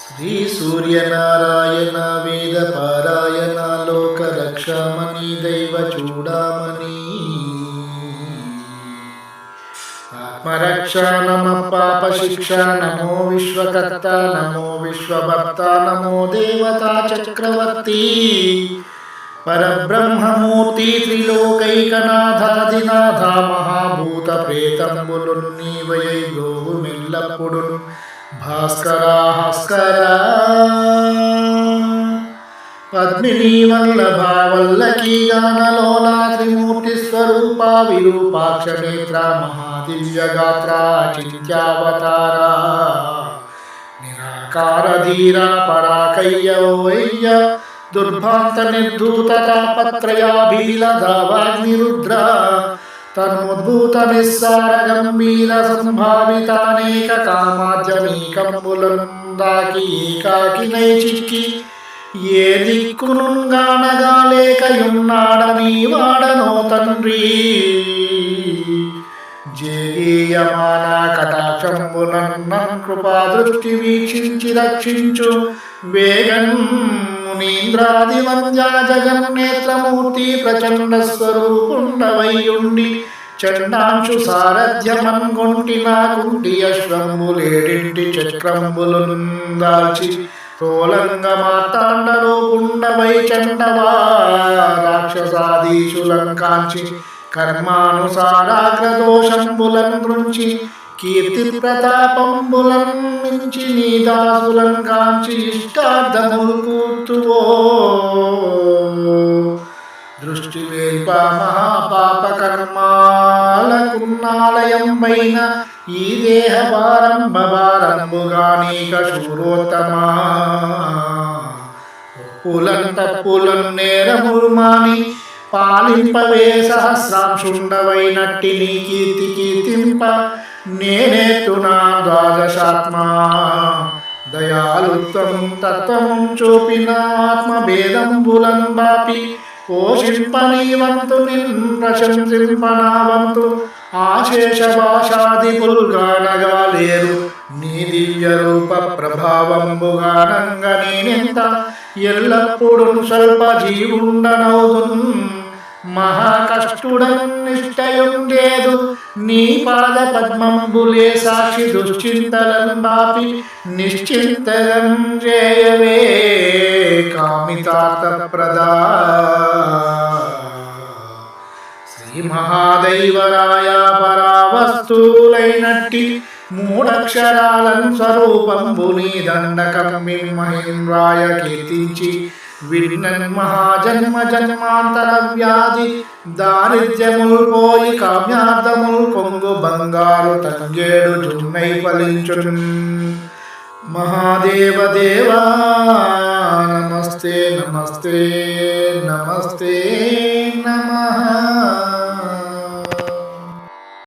శ్రీ సూర్యనారాయణ వేద పారాయణ లోక రక్షామణి దైవ చూడామణి. ఆత్మరక్ష నమ పాప శిక్ష నమో విశ్వకర్త నమో విశ్వభర్త నమో దేవతా చక్రవర్తి. పరబ్రహ్మమూర్తి త్రిలోకైకనాథాదినాథ మహాభూత ప్రేతంబులు నీవయై గోవు మెల్లప్పుడు భాస్కరాస్కర భాస్కరా పద్మిని వల్లభ వల్లకీ గానలోలా త్రిమూర్తి స్వరూప విరూపాక్ష నేత్ర మహాదివ్య గాత్ర చింత్యావతార నిరాకార ధీర పరాకయ్య వయ్య దుర్భాంత నిర్ధూత తాపత్రయాభిలధావాగ్నిరుద్ర తన్ముద్భూత నిస్సార సంభావితానేక కామాద్యమీకంబులందాకి ఏకాకి నైచిక్కి ఏ దిక్కునుగానగా దిక్కునుగానగాలేకయున్నాడని వాడనో తండ్రి జయమాన కటాక్షంబునన్న కృపా దృష్టి వీక్షించి రక్షించు వేగం మునీంద్రాది జగన్నేత్రమూర్తి ప్రచండ స్వరూపుండవయ్యుండి చండాంశు సారథ్యమన్గొంటి నాకుంటి అశ్వంబులేడింటి చక్రంబులను దాల్చి తోలంగ మార్తాండలో పుండవై చండవా రాక్షసాదీశులం కాంచి కర్మానుసారాగ్రదోషంబులం గృంచి కీర్తి ప్రతాపంబులం మించి నీ దాసులం కాంచి ఇష్టార్థములు కూర్చువో దృష్టి వేప మహాపాప కర్మాలకున్నాలయం పైన ఈ దేహ భారంభారంభుగా నీక శూరోత్తమా. పులం నేరములు మాని పాలింపవే సహస్రాంశుండవైనట్టి నీ కీర్తి కీర్తింప. నేనేతునా ద్వాదశాత్మా. దయాలుత్వం తత్వము చూపిన ఆత్మభేదంబులం బాపి. పోషింపనీవంతు నిన్రశంసింపనావంతు ఆశేష భాషాది పుల్గానగా లేరు నీ దివ్య రూప ప్రభావంబుగానంగ నేనెంత? ఎల్లప్పుడూ స్వల్ప జీవుండనవుతుంది మహాకష్టుడన్ నీ పాద పద్మంబులే సాక్షి దుశ్చింతలం బాపి నిశ్చింతలం జయవే కామితాత ప్రదా శ్రీ మహాదైవరాయ పరావస్తులైనట్టి మూడక్షరాలను స్వరూపంబుని దండకం మహేంద్రాయ కీర్తించి మహాజన్మ జన్మాంతర వ్యాధి దారిద్ర్యములు పోయి కామ్యార్థములు కొంగు బంగారు తంగేడు జున్నై ఫలించున్ మహాదేవ దేవా నమస్తే నమస్తే నమస్తే